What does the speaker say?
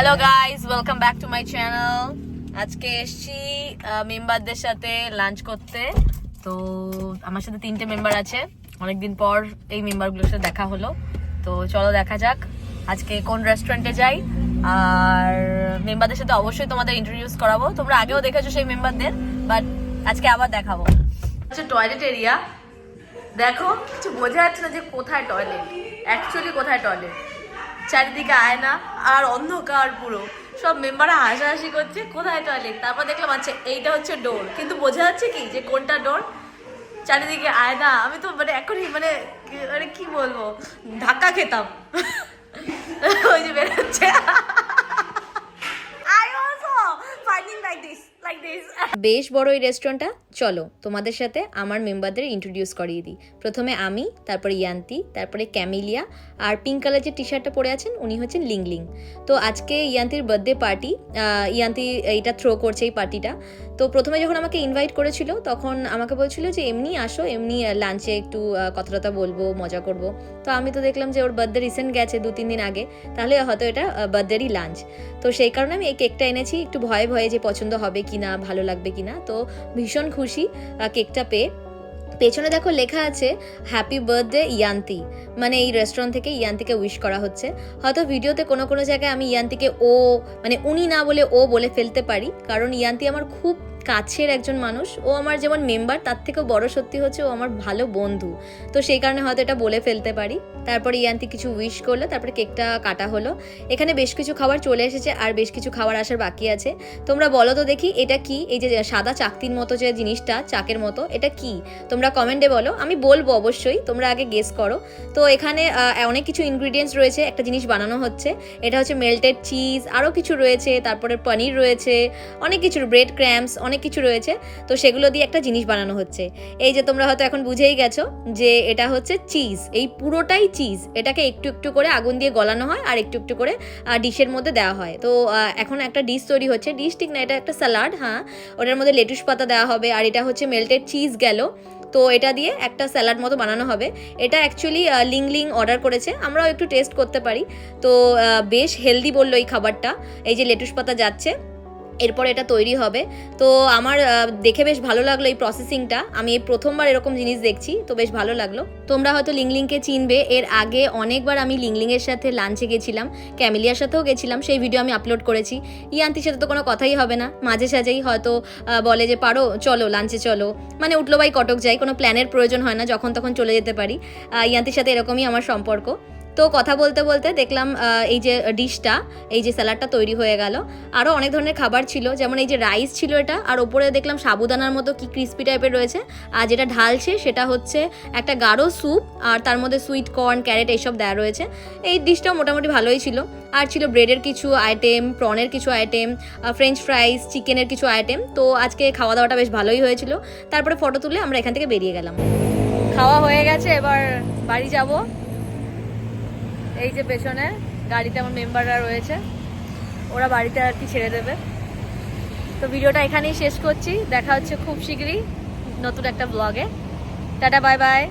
Hello guys welcome back to my channel আজকে এসছি মেম্বারদের সাথে লাঞ্চ করতে। তো আমার সাথে তিনটে মেম্বার আছে। অনেকদিন পর এই মেম্বারগুলোর সাথে দেখা হলো। তো চলো দেখা যাক আজকে কোন রেস্টুরেন্টে যাই। আর মেম্বারদের সাথে অবশ্যই তোমাদের ইন্ট্রোডিউস করাবো। তোমরা আগেও দেখেছ সেই মেম্বারদের বাট আজকে আবার দেখাবো। আচ্ছা টয়লেট এরিয়া দেখো, কিছু বোঝা যাচ্ছে না যে কোথায় টয়লেট অ্যাকচুয়ালি কোথায় টয়লেট চারিদিকে আয়না আর অন্ধকার পুরো। সব মেম্বাররা হাসাহাসি করছে, কোথায় টয়লেট তারপর দেখলাম আচ্ছা এইটা হচ্ছে ডোর কিন্তু বোঝা যাচ্ছে কি যে কোনটা ডোর চারিদিকে আয়না। আমি তো মানে এখনই মানে মানে কি বলব? ধাক্কা খেতাম। ওই যে বেরোচ্ছে। বেশ বড় এই রেস্টুরেন্টটা চলো, তোমাদের সাথে আমার মেম্বারদের ইন্ট্রোডিউস করিয়ে দিই। প্রথমে আমি, তারপরে ইয়ান্তি, তারপরে ক্যামিলিয়া আর পিঙ্ক কালার যে টি শার্টটা পরে আছেন, উনি হচ্ছেন লিংলিং। তো আজকে ইয়ান্তির বার্থডে পার্টি ইয়ান্তি এইটা থ্রো করছে এই পার্টিটা তো প্রথমে যখন আমাকে ইনভাইট করেছিল, তখন আমাকে বলছিল যে, এমনি আসো, এমনি লাঞ্চে একটু কথা টথা বলব, মজা করব। তো আমি তো দেখলাম যে ওর বার্থডে রিসেন্ট গেছে দু, তিন দিন আগে। তাহলে হয়তো এটা বার্থডেরই লাঞ্চ তো সেই কারণে আমি এই কেকটা এনেছি, একটু ভয়ে ভয়ে যে পছন্দ হবে কি না, ভালো লাগবে কি না, তো ভীষণ খুশি কেকটা পেয়ে। পেছনে দেখো লেখা আছে হ্যাপি বার্থডে ইয়ান্তি মানে এই রেস্টুরেন্ট থেকে ইয়ান্তিকে উইশ করা হচ্ছে। হয়তো ভিডিওতে কোনো কোনো জায়গায় আমি ইয়ান্তিকে ও মানে উনি না বলে ও বলে ফেলতে পারি। কারণ ইয়ান্তি আমার খুব কাছের একজন মানুষ। ও আমার যেমন মেম্বার তার থেকেও বড় সত্যি হচ্ছে ও আমার ভালো বন্ধু। তো সেই কারণে হয়তো এটা বলে ফেলতে পারি। তারপরে ইয়ান্তি কিছু উইশ করল, তারপরে কেকটা কাটা হলো। এখানে বেশ কিছু খাবার চলে এসেছে আর বেশ কিছু খাবার আসার বাকি আছে। তোমরা বলো তো দেখি, এটা কি? এই যে সাদা চাকতির মতো যে জিনিসটা, চাকের মতো, এটা কি? তোমরা কমেন্টে বলো। আমি বলব অবশ্যই, তোমরা আগে গেস করো। তো এখানে অনেক কিছু ইনগ্রিডিয়েন্টস রয়েছে, একটা জিনিস বানানো হচ্ছে। এটা হচ্ছে মেল্টেড চিজ আরও কিছু রয়েছে, তারপরে পনির রয়েছে, অনেক কিছু ব্রেড ক্র্যাম্পস অনেক কিছু রয়েছে। তো সেগুলো দিয়ে একটা জিনিস বানানো হচ্ছে। এই যে তোমরা হয়তো এখন বুঝেই গেছো যে এটা হচ্ছে চিজ এই পুরোটাই চিজ এটাকে একটু একটু করে আগুন দিয়ে গলানো হয় আর একটু একটু করে ডিশের মধ্যে দেওয়া হয়। তো এখন একটা ডিশ তৈরি হচ্ছে। ডিশ ঠিক না, এটা একটা স্যালাড হ্যাঁ। ওটার মধ্যে লেটুস পাতা দেওয়া হবে আর এটা হচ্ছে মেল্টেড চিজ গেল। তো, এটা দিয়ে একটা স্যালাড মতো বানানো হবে। এটা অ্যাকচুয়ালি লিং লিং অর্ডার করেছে। আমরাও একটু টেস্ট করতে পারি। তো বেশ হেলদি বলল এই খাবারটা। এই যে লেটুস পাতা যাচ্ছে। এরপর এটা তৈরি হবে। তো আমার দেখে বেশ ভালো লাগল এই প্রসেসিংটা আমি এই প্রথমবার এরকম জিনিস দেখছি, তো বেশ ভালো লাগল। তোমরা হয়তো লিংলিংকে চিনবে, এর আগে অনেকবার আমি লিংলিংয়ের সাথে লাঞ্চে গেছিলাম ক্যামিলিয়ার সাথেও গেছিলাম, সেই ভিডিও আমি আপলোড করেছি। ইয়ান্তির সাথে তো কোনো কথাই হবে না, মাঝে সাঝেই হয়তো বলে যে, পারো, চলো লাঞ্চে চলো। মানে উঠল বাই কটক যাই, কোনো প্ল্যানের প্রয়োজন হয় না, যখন তখন চলে যেতে পারি। ইয়ান্তির সাথে এরকমই আমার সম্পর্ক। তো কথা বলতে বলতে দেখলাম এই যে ডিশটা, এই যে স্যালাডটা তৈরি হয়ে গেল। আরও অনেক ধরনের খাবার ছিল, যেমন এই যে রাইস ছিল এটা, আর ওপরে দেখলাম সাবুদানার মতো কি ক্রিস্পি টাইপের রয়েছে। আর যেটা ঢালছে সেটা হচ্ছে একটা গাঢ় স্যুপ আর তার মধ্যে সুইট কর্ন ক্যারেট এইসব দেওয়া রয়েছে। এই ডিশটাও মোটামুটি ভালোই ছিল। আর ছিল ব্রেডের কিছু আইটেম প্রনের কিছু আইটেম ফ্রেঞ্চ ফ্রাইস চিকেনের কিছু আইটেম তো আজকে খাওয়া দাওয়াটা বেশ ভালোই হয়েছিল। তারপরে ফটো তুলে আমরা এখান থেকে বেরিয়ে গেলাম। খাওয়া হয়ে গেছে, এবার বাড়ি যাব। এই যে পেছনে গাড়িতে আমার মেম্বাররা রয়েছে, ওরা বাড়িতে আর কি ছেড়ে দেবে। তো ভিডিওটা এখানেই শেষ করছি। দেখা হচ্ছে খুব শীঘ্রই নতুন একটা ব্লগে টাটা বাই বাই